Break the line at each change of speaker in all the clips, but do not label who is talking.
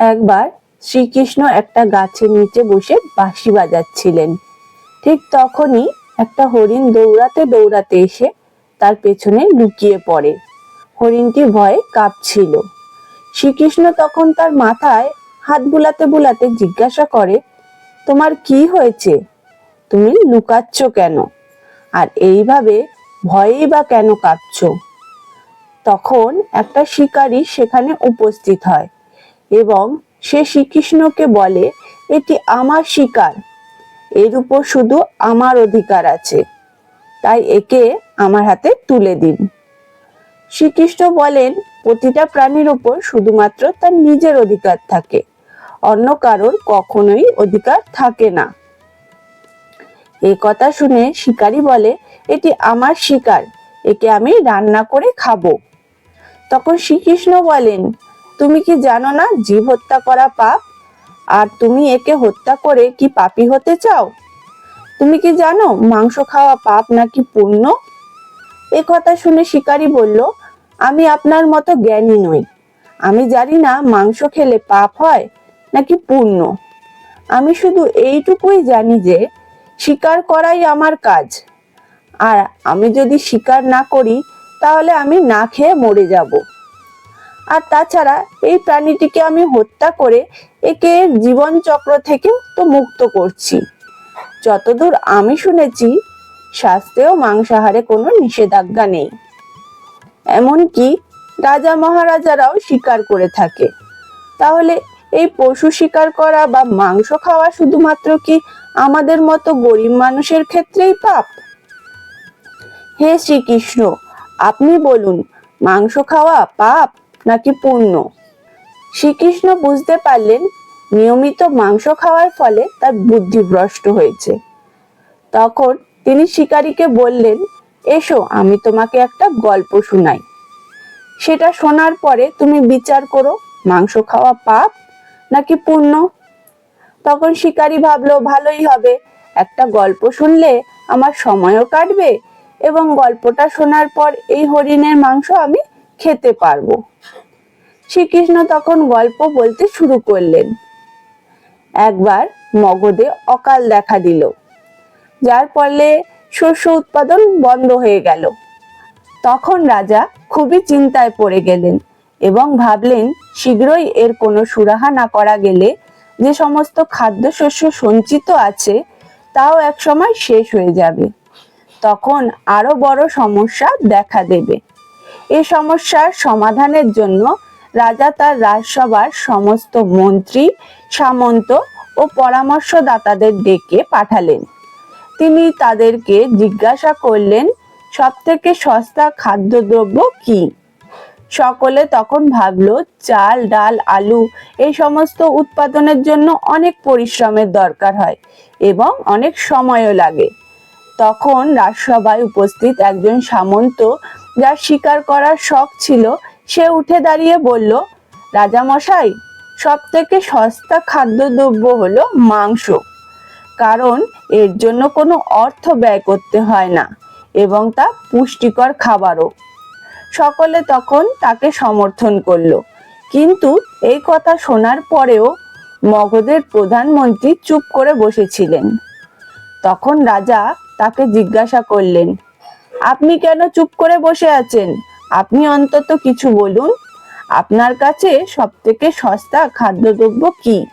একবার শ্রীকৃষ্ণ একটা গাছের নিচে বসে বাঁশি বাজাচ্ছিলেন। ঠিক তখনই একটা হরিণ দৌড়াতে দৌড়াতে এসে তার পেছনে লুকিয়ে পড়ে। হরিণটি ভয়ে কাঁপছিল। শ্রীকৃষ্ণ তখন তার মাথায় হাত বুলাতে বুলাতে জিজ্ঞাসা করে, তোমার কি হয়েছে? তুমি লুকাচ্ছ কেন? আর এইভাবে ভয়েই বা কেন কাঁপছ? তখন একটা শিকারী সেখানে উপস্থিত হয়। এবং সে শ্রীকৃষ্ণকে বলে, এটি আমার শিকার। এর উপর শুধু আমার অধিকার আছে। তাই একে আমার হাতে তুলে দিন। শ্রীকৃষ্ণ বলেন, প্রতিটা প্রাণীর উপর শুধুমাত্র তার নিজের অধিকার থাকে। অন্য কারোর কখনোই অধিকার থাকে না। এ কথা শুনে শিকারী বলে, এটি আমার শিকার। একে আমি রান্না করে খাব। তখন শ্রীকৃষ্ণ বলেন তুমি কি জানো না জীব হত্যা করা পাপ? আর তুমি একে হত্যা করে কি পাপী হতে চাও? তুমি কি জানো মাংস খাওয়া পাপ নাকি পুণ্য? এ কথা শুনে শিকারী বলল, আমি আপনার মতো জ্ঞানী নই। আমি জানি না মাংস খেলে পাপ হয় নাকি পুণ্য। আমি শুধু এইটুকুই জানি যে শিকার করাই আমার কাজ। আর আমি যদি শিকার না করি, তাহলে আমি না খেয়ে মরে যাব। আর তাছাড়া এই প্রাণীটিকে আমি হত্যা করে একে জীবন চক্র থেকে তো মুক্ত করছি। যতদূর আমি শুনেছি, শাস্ত্রেও মাংসাহারে কোনো নিষেধাজ্ঞা নেই। এমনকি রাজা মহারাজারাও শিকার করে থাকে। তাহলে এই পশু শিকার করা বা মাংস খাওয়া শুধুমাত্র কি আমাদের মতো গরিব মানুষের ক্ষেত্রেই পাপ? হে শ্রীকৃষ্ণ, আপনি বলুন, মাংস খাওয়া পাপ? নাকি পুণ্য শ্রীকৃষ্ণ বুঝতে পারলেন নিয়মিত মাংস খাওয়ার ফলে তার বুদ্ধি ভ্রষ্ট হয়েছে। তখন তিনি শিকারীকে বললেন, এসো, আমি তোমাকে একটা গল্প শোনাই। সেটা শোনার পরে তুমি বিচার করো, মাংস খাওয়া পাপ নাকি পুণ্য তখন শিকারী ভাবলো, ভালোই হবে। একটা গল্প শুনলে আমার সময়ও কাটবে এবং গল্পটা শোনার পর এই হরিণের মাংস আমি খেতে পারব। শ্রীকৃষ্ণ তখন গল্প বলতে শুরু করলেন। একবার মগধে অকাল দেখা দিল, যার ফলে শস্য উৎপাদন বন্ধ হয়ে গেল। তখন রাজা খুবই চিন্তায় পড়ে গেলেন এবং ভাবলেন, শীঘ্রই এর কোনো সুরাহা না করা গেলে যে সমস্ত খাদ্যশস্য সঞ্চিত আছে, তাও একসময় শেষ হয়ে যাবে। তখন আরও বড় সমস্যা দেখা দেবে। এই সমস্যার সমাধানের জন্য রাজা তার রাজসভার সমস্ত মন্ত্রী, সামন্ত ও পরামর্শদাতাদের ডেকে পাঠালেন। তিনি তাদেরকে জিজ্ঞাসা করলেন সব থেকে সস্তা খাদ্যদ্রব্য কি? সকলে তখন ভাবলো, চাল, ডাল, আলু, এই সমস্ত উৎপাদনের জন্য অনেক পরিশ্রমের দরকার হয় এবং অনেক সময়ও লাগে। তখন রাজসভায় উপস্থিত একজন সামন্ত যার শিকার করার শখ ছিল, সে উঠে দাঁড়িয়ে বলল, রাজামশাই সব থেকে সস্তা খাদ্যদ্রব্য হলো মাংস। কারণ এর জন্য কোনো অর্থ ব্যয় করতে হয় না এবং তা পুষ্টিকর খাবারও। সকলে তখন তাকে সমর্থন করল। কিন্তু এই কথা শোনার পরেও মগধের প্রধানমন্ত্রী চুপ করে বসেছিলেন। তখন রাজা তাকে জিজ্ঞাসা করলেন আপনি কেন চুপ করে বসে আছেন? আপনি অন্তত কিছু বলুন। আপনার কাছে সব থেকে সস্তা খাদ্যদ্রব্য কি?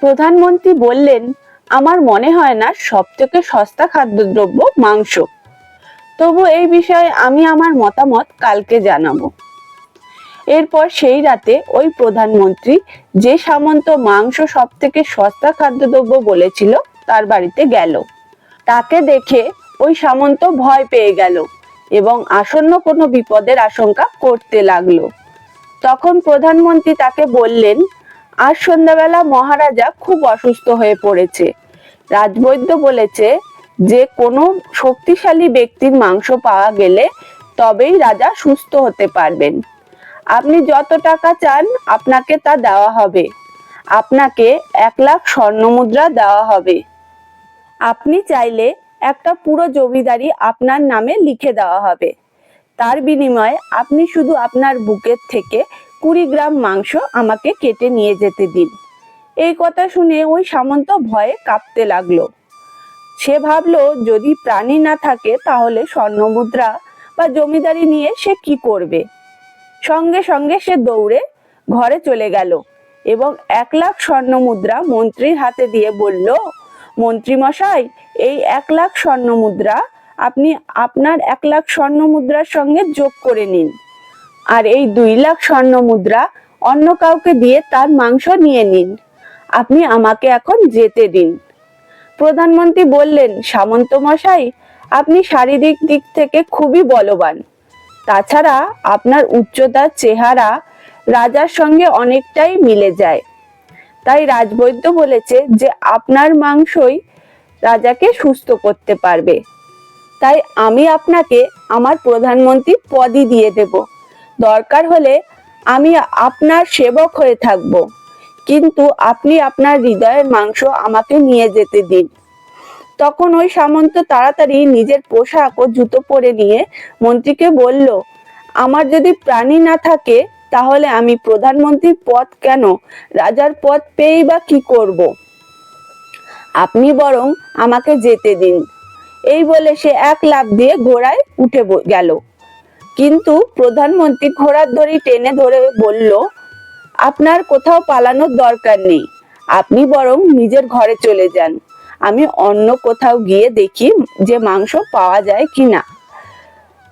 প্রধানমন্ত্রী বললেন, আমার মনে হয় না সব থেকে সস্তা খাদ্যদ্রব্য মাংস। তবু এই বিষয়ে আমি আমার মতামত কালকে জানাব। এরপর সেই রাতে ওই প্রধানমন্ত্রী যে সামন্ত মাংস সব থেকে সস্তা খাদ্যদ্রব্য বলেছিল, তার বাড়িতে গেল। তাকে দেখে ওই সামন্ত ভয় পেয়ে গেল এবং আসন্ন কোনো বিপদের আশঙ্কা করতে লাগল। তখন প্রধানমন্ত্রী তাকে বললেন, আজ সন্ধ্যাবেলা মহারাজা খুব অসুস্থ হয়ে পড়েছে। রাজবৈদ্য বলেছে, যে কোনো শক্তিশালী ব্যক্তির মাংস পাওয়া গেলে তবেই রাজা সুস্থ হতে পারবেন। আপনি যত টাকা চান, আপনাকে তা দেওয়া হবে। আপনাকে এক লাখ স্বর্ণ মুদ্রা দেওয়া হবে। আপনি চাইলে একটা পুরো জমিদারি আপনার নামে লিখে দেওয়া হবে। তার বিনিময়ে আপনি শুধু আপনার বুকের থেকে কুড়ি গ্রাম মাংস আমাকে কেটে নিয়ে যেতে দিন। এই কথা শুনে ওই সামন্ত ভয়ে কাঁপতে লাগল। সে ভাবলো, যদি প্রাণী না থাকে তাহলে স্বর্ণমুদ্রা বা জমিদারি নিয়ে সে কি করবে? সঙ্গে সঙ্গে সে দৌড়ে ঘরে চলে গেল এবং এক লাখ স্বর্ণ মুদ্রা মন্ত্রীর হাতে দিয়ে বলল মন্ত্রী মশাই এই এক লাখ স্বর্ণ মুদ্রা আপনি আপনার এক লাখ স্বর্ণ মুদ্রার সঙ্গে যোগ করে নিন। আর এই দুই লাখ স্বর্ণ মুদ্রা অন্য কাউকে দিয়ে তার মাংস নিয়ে নিন। আপনি আমাকে এখন যেতে দিন। প্রধানমন্ত্রী বললেন সামন্ত মশাই আপনি শারীরিক দিক থেকে খুবই বলবান। তাছাড়া আপনার উচ্চতার চেহারা রাজার সঙ্গে অনেকটাই মিলে যায়। তাই রাজবৈদ্য বলেছে যে আপনার মাংসই রাজাকে সুস্থ করতে পারবে। তাই আমি আপনাকে আমার প্রধানমন্ত্রী পদই দিয়ে দেব। দরকার হলে আমি আপনার সেবক হয়ে থাকব। কিন্তু আপনি আপনার হৃদয়ের মাংস আমাকে নিয়ে যেতে দিন। তখন ওই সামন্ত তাড়াতাড়ি নিজের পোশাক ও জুতো পরে নিয়ে মন্ত্রীকে বলল, আমার যদি প্রাণী না থাকে তাহলে আমি প্রধানমন্ত্রীর পদ কেন? রাজার পদ পেয়েই বা কি করব? আপনি বরং আমাকে যেতে দিন। এই বলে সে এক লাফ দিয়ে ঘোড়ায় উঠে গেল। কিন্তু প্রধানমন্ত্রী ঘোড়ার দড়ি টেনে ধরে বলল, আপনার কোথাও পালানোর দরকার নেই। আপনি বরং নিজের ঘরে চলে যান। আমি অন্য কোথাও গিয়ে দেখি যে মাংস পাওয়া যায় কিনা।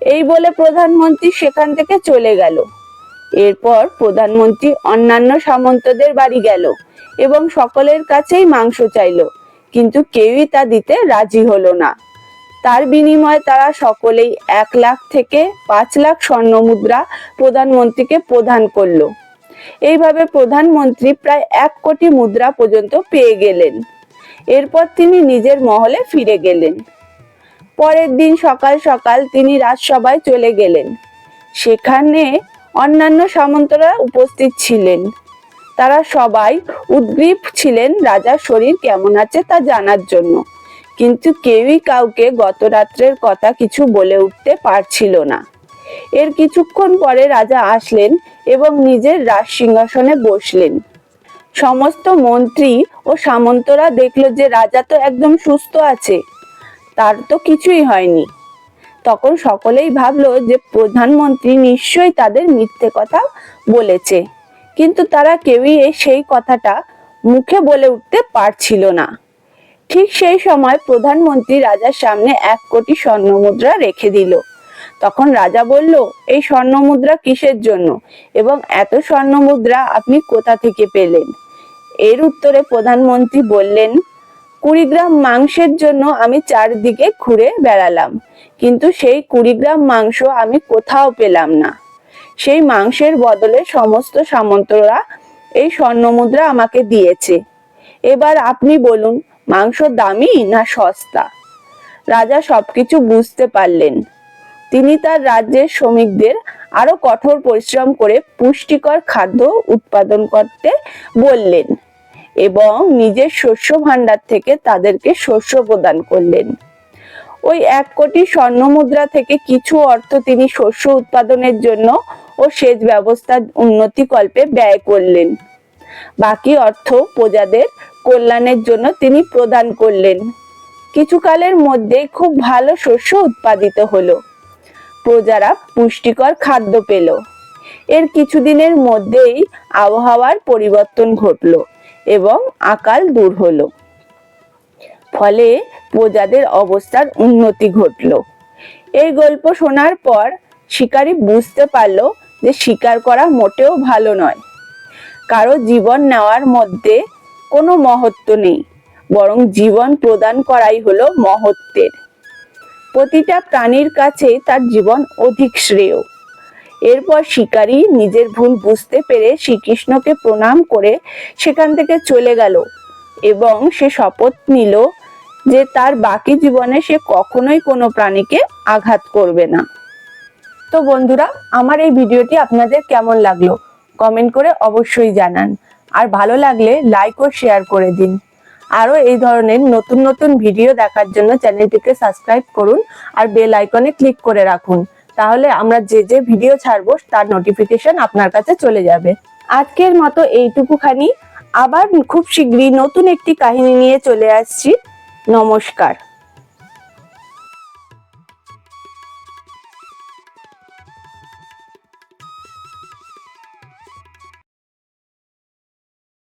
এই বলে প্রধানমন্ত্রী সেখান থেকে চলে গেল। এরপর প্রধানমন্ত্রী অন্যান্য সামন্তদের বাড়ি গেল এবং সকলের কাছেই মাংস চাইলো, কিন্তু কেউই তা দিতে রাজি হলো না। তার বিনিময়ে তারা সকলেই এক লাখ থেকে পাঁচ লাখ স্বর্ণ মুদ্রা প্রধানমন্ত্রীকে প্রদান করল। এইভাবে প্রধানমন্ত্রী প্রায় এক কোটি মুদ্রা পর্যন্ত পেয়ে গেলেন। এরপর তিনি নিজের মহলে ফিরে গেলেন। পরের দিন সকাল সকাল তিনি রাজসভায় চলে গেলেন। সেখানে অন্যান্য সামন্তরা উপস্থিত ছিলেন। তারা সবাই উদ্গ্রীব ছিলেন রাজার শরীর কেমন আছে তা জানার জন্য। কিন্তু কেউই কাউকে গত রাত্রের কথা কিছু বলে উঠতে পারছিল না। এর কিছুক্ষণ পরে রাজা আসলেন এবং নিজের রাজ সিংহাসনে বসলেন। সমস্ত মন্ত্রী ও সামন্তরা দেখল যে রাজা তো একদম সুস্থ আছে। তার তো কিছুই হয়নি। তখন সকলেই ভাবলো যে প্রধানমন্ত্রী নিশ্চয়ই তাদের মিথ্যে কথা বলেছে। কিন্তু তারা কেউই সেই কথাটা মুখে বলে উঠতে পারছিল না। ঠিক সেই সময় প্রধানমন্ত্রী রাজার সামনে এক কোটি স্বর্ণ মুদ্রা রেখে দিল। তখন রাজা বলল, এই স্বর্ণ মুদ্রা কিসের জন্য? এবং এত স্বর্ণ মুদ্রা আপনি কোথা থেকে পেলেন? এর উত্তরে প্রধানমন্ত্রী বললেন কুড়ি গ্রাম মাংসের জন্য আমি চারদিকে ঘুরে বেড়ালাম। কিন্তু সেই কুড়ি গ্রাম মাংস আমি কোথাও পেলাম না। সেই মাংসের বদলে সমস্ত সামন্তরা এই স্বর্ণ মুদ্রা আমাকে দিয়েছে। এবার আপনি বলুন, মাংস দামি না সস্তা? রাজা সবকিছু বুঝতে পারলেন। তিনি তার রাজ্যের শ্রমিকদের আরও কঠোর পরিশ্রম করে পুষ্টিকর খাদ্য উৎপাদন করতে বললেন। এবং নিজের শস্য ভাণ্ডার থেকে তাদেরকে শস্য প্রদান করলেন। ওই এক কোটি স্বর্ণ মুদ্রা থেকে কিছু অর্থ তিনি শস্য উৎপাদনের জন্য ও সেচ ব্যবস্থার উন্নতি কল্পে ব্যয় করলেন। বাকি অর্থ প্রজাদের কল্যাণের জন্য তিনি প্রদান করলেন। কিছুকালের মধ্যে খুব ভালো শস্য উৎপাদিত হলো। প্রজারা পুষ্টিকর খাদ্য পেল। এর কিছুদিনের মধ্যেই আবহাওয়ার পরিবর্তন ঘটলো। এবং আকাল দূর হলো। ফলে প্রজাদের অবস্থার উন্নতি ঘটলো। এই গল্প শোনার পর শিকারী বুঝতে পারল যে শিকার করা মোটেও ভালো নয়। কারও জীবন নেওয়ার মধ্যে কোনো মহত্ব নেই, বরং জীবন প্রদান করাই হলো মহত্বের। প্রতিটা প্রাণীর কাছে তার জীবন অধিক শ্রেয়। এরপর শিকারী নিজের ভুল বুঝতে পেরে শ্রীকৃষ্ণকে প্রণাম করে সেখান থেকে চলে গেল এবং সে শপথ নিল যে তার বাকি জীবনে সে কখনোই কোনো প্রাণীকে আঘাত করবে না। তো বন্ধুরা, আমার এই ভিডিওটি আপনাদের কেমন লাগল? কমেন্ট করে অবশ্যই জানান। আর ভালো লাগলে লাইক ও শেয়ার করে দিন। আরও এই ধরনের নতুন নতুন ভিডিও দেখার জন্য চ্যানেলটিকে সাবস্ক্রাইব করুন আর বেল আইকনে ক্লিক করে রাখুন। তাহলে আমরা যে যে ভিডিও ছাড়বো, তার নোটিফিকেশন আপনার কাছে চলে যাবে। আজকের মতো এইটুকুখানি। আবার খুব শীঘ্রই নতুন একটি কাহিনী নিয়ে চলে আসছি। নমস্কার।